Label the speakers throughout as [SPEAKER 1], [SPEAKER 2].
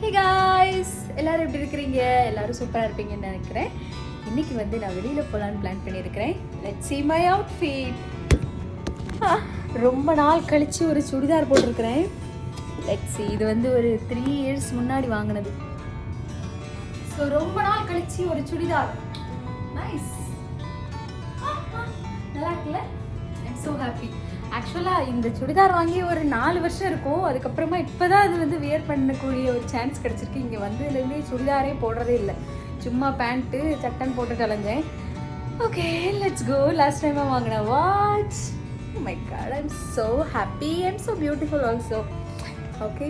[SPEAKER 1] Hey guys எல்லோரும் எப்படி இருக்கிறீங்க? எல்லாரும் சூப்பராக இருப்பீங்கன்னு நினைக்கிறேன். இன்னைக்கு வந்து நான் வெளியில் போகலான்னு பிளான் பண்ணியிருக்கிறேன். லெட் சி மை அவுட்ஃபிட் ரொம்ப நாள் கழிச்சு ஒரு சுடிதார் போட்டிருக்கிறேன். லெட் சி இது வந்து ஒரு த்ரீ இயர்ஸ் முன்னாடி வாங்கினது. ஸோ ரொம்ப நாள் கழிச்சு ஒரு சுடிதார். நைஸ் நல்லா இருக்குல்ல? ஐம் ஸோ ஹாப்பி ஆக்சுவலாக இந்த சுடிதார் வாங்கி ஒரு நாலு வருஷம் இருக்கும். அதுக்கப்புறமா இப்போ தான் அது வந்து வியர் பண்ணக்கூடிய ஒரு சான்ஸ் கிடச்சிருக்கு. இங்கே வந்ததுலேருந்தே சுடிதாரே போடுறதே இல்லை. சும்மா பேண்ட்டு சட்டன் போட்டு கலைஞ்சேன். ஓகே லெட்ஸ் கோ லாஸ்ட் டைமாக வாங்கின watch my God I'm so happy and so beautiful also okay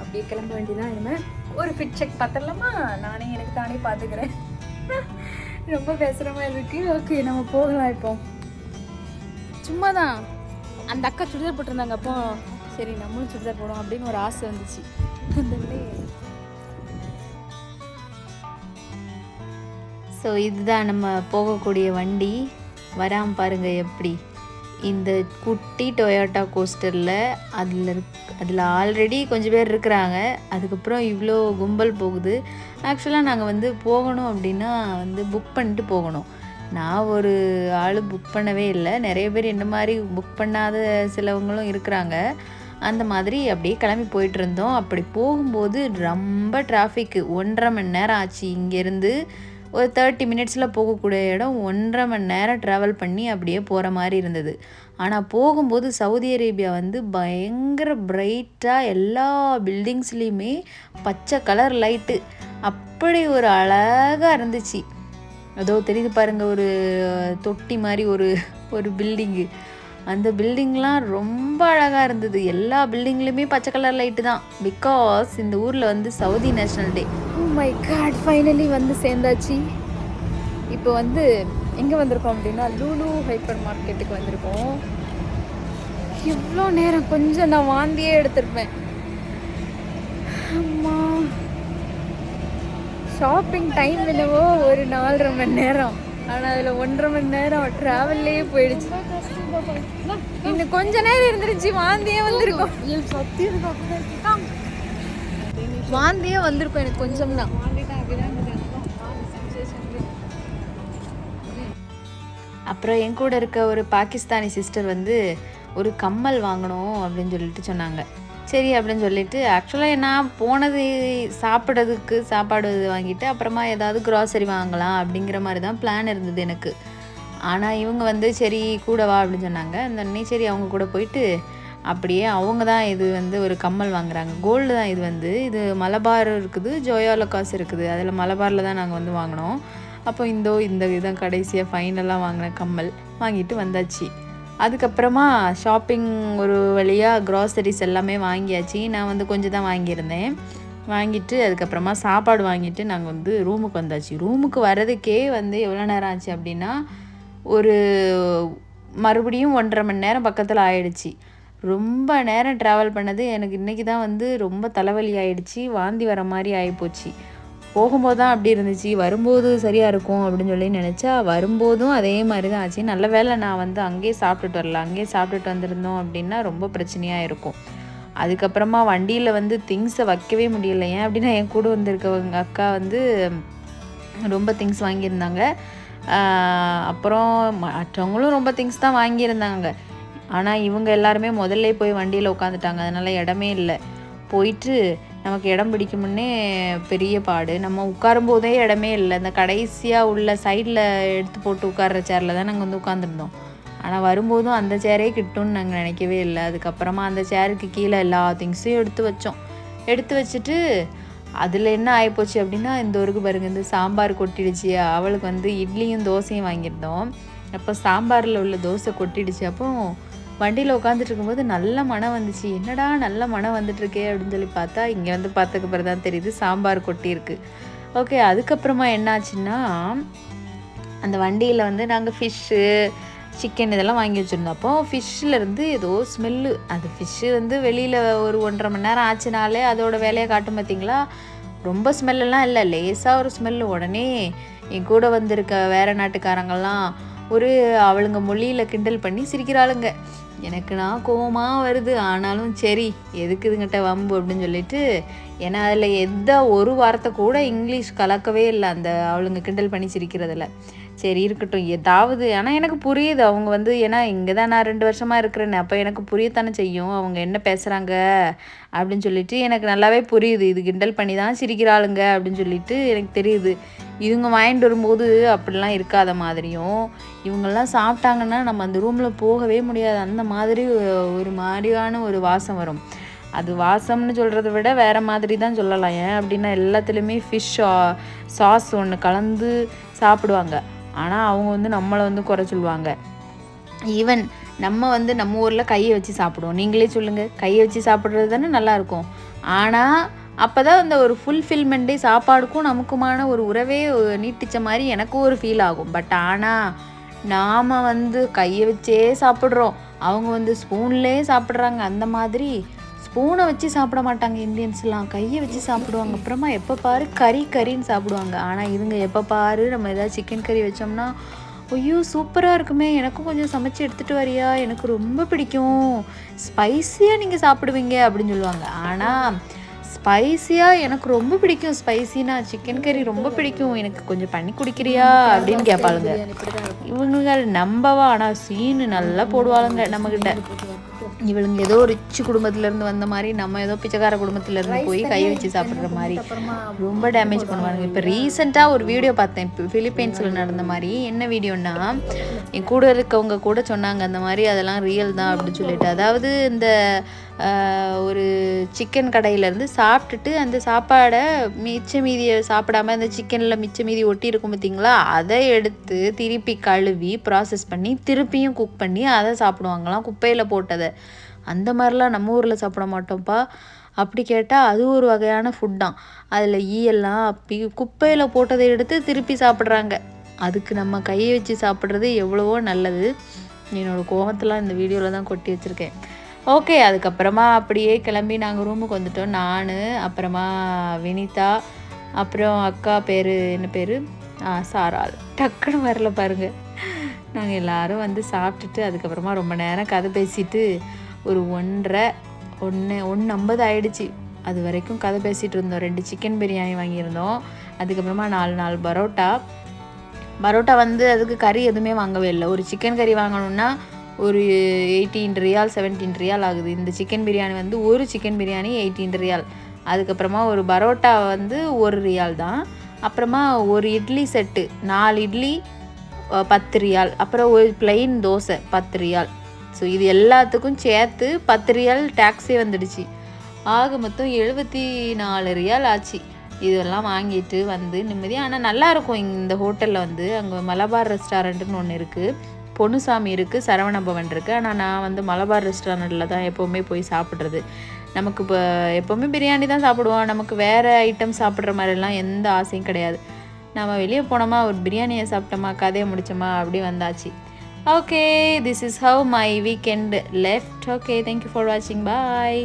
[SPEAKER 1] அப்படியே கிளம்ப வேண்டியதான் இனிமேல் ஒரு ஃபிட் செக் பார்த்துடலாமா? நானே எனக்கு தானே பார்த்துக்கிறேன். ரொம்ப பேசுகிற மாதிரி இருக்குது ஓகே நம்ம போகலாம் இப்போ. சும்மா தான் அந்த அக்கா சுடிதார் போட்டிருந்தாங்க அப்போ சரி நம்மளும் சுடிதார் போடும் அப்படின்னு ஒரு ஆசை வந்துச்சு. ஸோ இதுதான் நம்ம போகக்கூடிய வண்டி. வராம பாருங்க எப்படி. இந்த குட்டி டொயோட்டா கோஸ்டரில் அதில் இருக் அதில் ஆல்ரெடி கொஞ்சம் பேர் இருக்கிறாங்க. அதுக்கப்புறம் இவ்வளோ கும்பல் போகுது. ஆக்சுவலாக நாங்கள் வந்து போகணும் அப்படின்னா வந்து புக் பண்ணிட்டு போகணும். நான் ஒரு ஆள் புக் பண்ணவே இல்லை. நிறைய பேர் என்ன மாதிரி புக் பண்ணாத சிலவங்களும் இருக்கிறாங்க. அந்த மாதிரி அப்படியே கிளம்பி போயிட்டு இருந்தோம். அப்படி போகும்போது ரொம்ப டிராஃபிக்கு ஒன்றரை மணி நேரம் ஆச்சு. இங்கேருந்து ஒரு தேர்ட்டி மினிட்ஸில் போகக்கூடிய இடம். ஒன்றரை மணி நேரம் ட்ராவல் பண்ணி அப்படியே போகிற மாதிரி இருந்தது. ஆனால் போகும்போது சவுதி அரேபியா வந்து பயங்கர பிரைட்டாக எல்லா பில்டிங்ஸ்லேயுமே பச்சை கலர் லைட்டு அப்படி ஒரு அழகாக இருந்துச்சு. ஏதோ தெரியுது பாருங்க ஒரு தொட்டி மாதிரி ஒரு ஒரு பில்டிங்கு அந்த பில்டிங்லாம் ரொம்ப அழகாக இருந்தது. எல்லா பில்டிங்லேயுமே பச்சை கலர் லைட்டு தான். பிகாஸ் இந்த ஊரில் வந்து Saudi national day my God finally வந்து சேர்ந்தாச்சு. இப்போ வந்து எங்கே வந்திருக்கோம் அப்படின்னா லூலு ஹைப்பர் மார்க்கெட்டுக்கு வந்திருக்கோம். இவ்வளோ நேரம் கொஞ்சம் நான் வாந்தியே எடுத்திருப்பேன். அம்மா. ஷாப்பிங் டைம் என்னவோ ஒரு நாலரை மணி நேரம். ஆனால் அதில் ஒன்றரை மணி நேரம் ட்ராவல்லே போயிடுச்சு. இன்னும் கொஞ்ச நேரம் இருந்துருச்சு வாந்தியே வந்திருக்கும். வாந்தியே வந்திருக்கும் எனக்கு கொஞ்சம் தான் அப்புறம் என் கூட இருக்க ஒரு பாகிஸ்தானி சிஸ்டர் வந்து ஒரு கம்மல் வாங்கணும் அப்படின்னு சொல்லிட்டு சொன்னாங்க. சரி அப்படின்னு சொல்லிட்டு ஆக்சுவலாக நான் போனது சாப்பிட்றதுக்கு சாப்பாடு வாங்கிட்டு அப்புறமா ஏதாவது க்ராசரி வாங்கலாம் அப்படிங்கிற மாதிரி தான் பிளான் இருந்தது எனக்கு. ஆனால் இவங்க வந்து சரி கூட வா அப்படின்னு சொன்னாங்க. அந்த சரி அவங்க கூட போயிட்டு அப்படியே அவங்க தான் இது வந்து ஒரு கம்மல் வாங்குறாங்க. கோல்டு தான் இது வந்து. இது மலபார் இருக்குது ஜோயாலகாஸ் இருக்குது. அதில் மலபாரில் தான் நாங்கள் வந்து வாங்கினோம். அப்போ இந்தோ இந்த இதான் கடைசியாக ஃபைனலாக வாங்கின கம்மல். வாங்கிட்டு வந்தாச்சு. அதுக்கப்புறமா ஷாப்பிங் ஒரு வழியாக க்ராசரிஸ் எல்லாமே வாங்கியாச்சு. நான் வந்து கொஞ்சம் தான் வாங்கியிருந்தேன். வாங்கிட்டு அதுக்கப்புறமா சாப்பாடு வாங்கிட்டு நாங்கள் வந்து ரூமுக்கு வந்தாச்சு. ரூமுக்கு வர்றதுக்கே வந்து எவ்வளோ நேரம் ஆச்சு அப்படின்னா ஒரு மறுபடியும் ஒன்றரை மணி நேரம் பக்கத்தில் ஆயிடுச்சு. ரொம்ப நேரம் ட்ராவல் பண்ணது எனக்கு இன்றைக்கி தான் வந்து ரொம்ப தலைவலி ஆயிடுச்சு. வாந்தி வர மாதிரி ஆகிப்போச்சு போகும்போது தான் அப்படி இருந்துச்சு. வரும்போது சரியாக இருக்கும் அப்படின்னு சொல்லி நினச்சா வரும்போதும் அதே மாதிரி தான் ஆச்சு. நல்ல வேளை நான் வந்து அங்கேயே சாப்பிட்டுட்டு வரல. அங்கேயே சாப்பிட்டுட்டு வந்திருந்தோம் அப்படின்னா ரொம்ப பிரச்சனையாக இருக்கும். அதுக்கப்புறமா வண்டியில் வந்து திங்ஸை வைக்கவே முடியல. ஏன் அப்படின்னா என் கூட வந்திருக்கவங்க அக்கா வந்து ரொம்ப திங்ஸ் வாங்கியிருந்தாங்க. அப்புறம் மற்றவங்களும் ரொம்ப திங்ஸ் தான் வாங்கியிருந்தாங்க. ஆனால் இவங்க எல்லாருமே முதல்ல போய் வண்டியில் உட்காந்துட்டாங்க. அதனால் இடமே இல்லை. போயிட்டு நமக்கு இடம் பிடிக்குமுன்னே பெரிய பாடு. நம்ம உட்காரும்போதே இடமே இல்லை. இந்த கடைசியாக உள்ள சைடில் எடுத்து போட்டு உட்கார்ற சேரில் தான் நாங்கள் வந்து உட்காந்துருந்தோம் ஆனால் வரும்போதும் அந்த சேரே கிட்டும்னு நாங்கள் நினைக்கவே இல்லை. அதுக்கப்புறமா அந்த சேருக்கு கீழே எல்லா திங்ஸையும் எடுத்து வச்சோம். எடுத்து வச்சுட்டு அதில் என்ன ஆகிப்போச்சு அப்படின்னா இந்த ஒருக்கு பாருங்க இந்த சாம்பார் கொட்டிடுச்சு. அவளுக்கு வந்து இட்லியும் தோசையும் வாங்கியிருந்தோம். அப்போ சாம்பாரில் உள்ள தோசை கொட்டிடுச்சு. அப்போ வண்டியில் உட்காந்துட்டு இருக்கும்போது நல்ல மனம் வந்துச்சு. என்னடா நல்ல மனம் வந்துட்டுருக்கே? அப்படின்னு சொல்லி பார்த்தா இங்கே வந்து பார்த்ததுக்கு பிறகு தான் தெரியுது சாம்பார் கொட்டியிருக்கு ஓகே அதுக்கப்புறமா என்னாச்சுன்னா அந்த வண்டியில் வந்து நாங்கள் ஃபிஷ்ஷு சிக்கன் இதெல்லாம் வாங்கி வச்சுருந்தோம். அப்போ ஃபிஷ்ஷில் இருந்து ஏதோ ஸ்மெல்லு அது ஃபிஷ்ஷு வந்து வெளியில் ஒரு ஒன்றரை மணி நேரம் ஆச்சுனாலே அதோட வேலையை காட்டும் பார்த்தீங்களா? ரொம்ப ஸ்மெல்லாம் இல்லை. லேசாக ஒரு ஸ்மெல்லு உடனே என் கூட வந்திருக்க வேறு நாட்டுக்காரங்கெல்லாம் ஒரு அவளுங்க மொழியில் கிண்டல் பண்ணி சிரிக்கிறாளுங்க. எனக்கு நான் கோவமாக வருது. ஆனாலும் சரி எதுக்கு இதுங்கிட்ட வம்பு அப்படின்னு சொல்லிட்டு ஏன்னா அதில் எந்த ஒரு வார்த்தை கூட இங்கிலீஷ் கலக்கவே இல்லை. அந்த அவளுங்க கிண்டல் பண்ணி சிரிக்கிறதுல. சரி இருக்கட்டும். ஏதாவது ஆனால் எனக்கு புரியுது. அவங்க வந்து ஏன்னா இங்கே தான் நான் ரெண்டு வருஷமாக இருக்கிறேன்னு அப்போ எனக்கு புரியத்தானே செய்யும். அவங்க என்ன பேசுகிறாங்க அப்படின்னு சொல்லிட்டு எனக்கு நல்லாவே புரியுது. இது கிண்டல் பண்ணி தான் சிரிக்கிறாளுங்க அப்படின்னு சொல்லிட்டு எனக்கு தெரியுது. இவங்க வாங்கிட்டு வரும்போது அப்படிலாம் இருக்காத மாதிரியும் இவங்கெல்லாம் சாப்பிட்டாங்கன்னா நம்ம அந்த ரூமில் போகவே முடியாது. அந்த மாதிரி ஒரு மாதிரியான ஒரு வாசம் வரும். அது வாசம்னு சொல்கிறத விட வேறு மாதிரி தான் சொல்லலாம். ஏன் அப்படின்னா எல்லாத்துலேயுமே ஃபிஷ் சாஸ் ஒன்று கலந்து சாப்பிடுவாங்க. ஆனால் அவங்க வந்து நம்மளை வந்து குறை சொல்லுவாங்க. ஈவன் நம்ம வந்து நம்ம ஊரில் கையை வச்சு சாப்பிடுவோம். நீங்களே சொல்லுங்கள் கையை வச்சு சாப்பிட்றது தானே நல்லாயிருக்கும் ஆனால் அப்போ தான் அந்த ஒரு ஃபுல்ஃபில்மெண்ட்டே சாப்பாடுக்கும் நமக்குமான ஒரு உறவே நீட்டிச்ச மாதிரி எனக்கும் ஒரு ஃபீல் ஆகும். பட் ஆனால் நாம் வந்து கையை வச்சே சாப்பிட்றோம். அவங்க வந்து ஸ்பூன்லேயே சாப்பிட்றாங்க. அந்த மாதிரி ஸ்பூனை வச்சு சாப்பிட மாட்டாங்க இந்தியன்ஸ்லாம் கையை வச்சு சாப்பிடுவாங்க. அப்புறமா எப்போ பாரு கறி கறின்னு சாப்பிடுவாங்க. ஆனால் இதுங்க எப்போ பாரு நம்ம ஏதாவது சிக்கன் கறி வச்சோம்னா ஐயோ சூப்பராக இருக்குமே. எனக்கும் கொஞ்சம் சமைச்சு எடுத்துகிட்டு வரியா? எனக்கு ரொம்ப பிடிக்கும். ஸ்பைஸியாக நீங்கள் சாப்பிடுவீங்க. அப்படின்னு சொல்லுவாங்க. ஆனால் ஸ்பைஸியாக எனக்கு ரொம்ப பிடிக்கும். ஸ்பைசினா சிக்கன் கறி ரொம்ப பிடிக்கும். எனக்கு கொஞ்சம் பண்ணி குடிக்கிறியா? அப்படின்னு கேட்பாளுங்க இவங்க நம்பவா? ஆனால் சீனு நல்லா போடுவாளுங்க நம்மக்கிட்ட இவளுங்க ஏதோ ரிச் குடும்பத்துலேருந்து வந்த மாதிரி நம்ம ஏதோ பிச்சைக்கார குடும்பத்துலேருந்து போய் கை வச்சு சாப்பிட்ற மாதிரி. ரொம்ப டேமேஜ் பண்ணுவாங்க இப்போ ரீசெண்டாக ஒரு வீடியோ பார்த்தேன். இப்போ ஃபிலிப்பைன்ஸில் நடந்த மாதிரி. என்ன வீடியோன்னா என் கூட இருக்கவங்க கூட சொன்னாங்க அந்த மாதிரி அதெல்லாம் ரியல் தான் அப்படின்னு சொல்லிட்டு. அதாவது இந்த ஒரு சிக்கன் கடையிலேருந்து சாப்பிட்டுட்டு அந்த சாப்பாடை மிச்ச மீதியை சாப்பிடாம அந்த சிக்கனில் மிச்ச மீதி ஒட்டி இருக்கும் பார்த்தீங்களா அதை எடுத்து திருப்பி கழுவி ப்ராசஸ் பண்ணி திருப்பியும் குக் பண்ணி அதை சாப்பிடுவாங்களாம் குப்பையில் போட்டதை. அந்த மாதிரிலாம் நம்ம ஊரில் சாப்பிட மாட்டோம்ப்பா. அப்படி கேட்டால் அது ஒரு வகையான ஃபுட் தான். அதில் ஈயெல்லாம் அப்பி குப்பையில் போட்டதை எடுத்து திருப்பி சாப்பிட்றாங்க. அதுக்கு நம்ம கையை வச்சு சாப்பிட்றது எவ்வளவோ நல்லது. என்னோடய கோபத்தெலாம் இந்த வீடியோவில் தான் கொட்டி வச்சுருக்கேன். ஓகே அதுக்கப்புறமா அப்படியே கிளம்பி நாங்கள் ரூமுக்கு வந்துட்டோம். நான் அப்புறமா வினிதா அப்புறம் அக்கா பேர் என்ன பேர்? சாரால் டக்குன்னு வரல பாருங்கள் நாங்கள் எல்லோரும் வந்து சாப்பிட்டுட்டு அதுக்கப்புறமா ரொம்ப நேரம் கதை பேசிட்டு ஒரு ஒன்றரை ஒன்று ஒன்று ஐம்பது ஆயிடுச்சு. அது வரைக்கும் கதை பேசிகிட்டு இருந்தோம். ரெண்டு சிக்கன் பிரியாணி வாங்கியிருந்தோம். அதுக்கப்புறமா நாலு நாலு பரோட்டா. பரோட்டா வந்து அதுக்கு கறி எதுவுமே வாங்கவே இல்லை. ஒரு சிக்கன் கறி வாங்கணுன்னா ஒரு எயிட்டீன் ரியால் செவன்டீன் ரியால் ஆகுது. இந்த சிக்கன் பிரியாணி வந்து ஒரு சிக்கன் பிரியாணி எயிட்டீன் ரியால் அதுக்கப்புறமா ஒரு பரோட்டா வந்து ஒரு ரியால் தான். அப்புறமா ஒரு இட்லி செட்டு நாலு இட்லி பத்து ரியால் அப்புறம் ஒரு பிளெயின் தோசை பத்து ரியால் ஸோ இது எல்லாத்துக்கும் சேர்த்து பத்து ரியால் டேக்ஸே வந்துடுச்சு. ஆக மொத்தம் எழுபத்தி நாலு ரியால் ஆச்சு. இதெல்லாம் வாங்கிட்டு வந்து நிம்மதியாக ஆனால் நல்லாயிருக்கும் இந்த ஹோட்டலில் வந்து. அங்கே மலபார் ரெஸ்டாரண்ட்டுன்னு ஒன்று இருக்குது பொன்னுசாமி இருக்குது சரவண பவன் இருக்குது ஆனால் நான் வந்து மலபார் ரெஸ்டாரண்ட்டில் தான் எப்போவுமே போய் சாப்பிட்றது. நமக்கு இப்போ எப்போவுமே பிரியாணி தான் சாப்பிடுவோம். நமக்கு வேறு ஐட்டம் சாப்பிட்ற மாதிரிலாம் எந்த ஆசையும் கிடையாது. நம்ம வெளியே போனோமா ஒரு பிரியாணியை சாப்பிட்டோமா கதையை முடிச்சோமா அப்படி வந்தாச்சு. Okay this is how my weekend left okay thank you for வாட்சிங் பாய்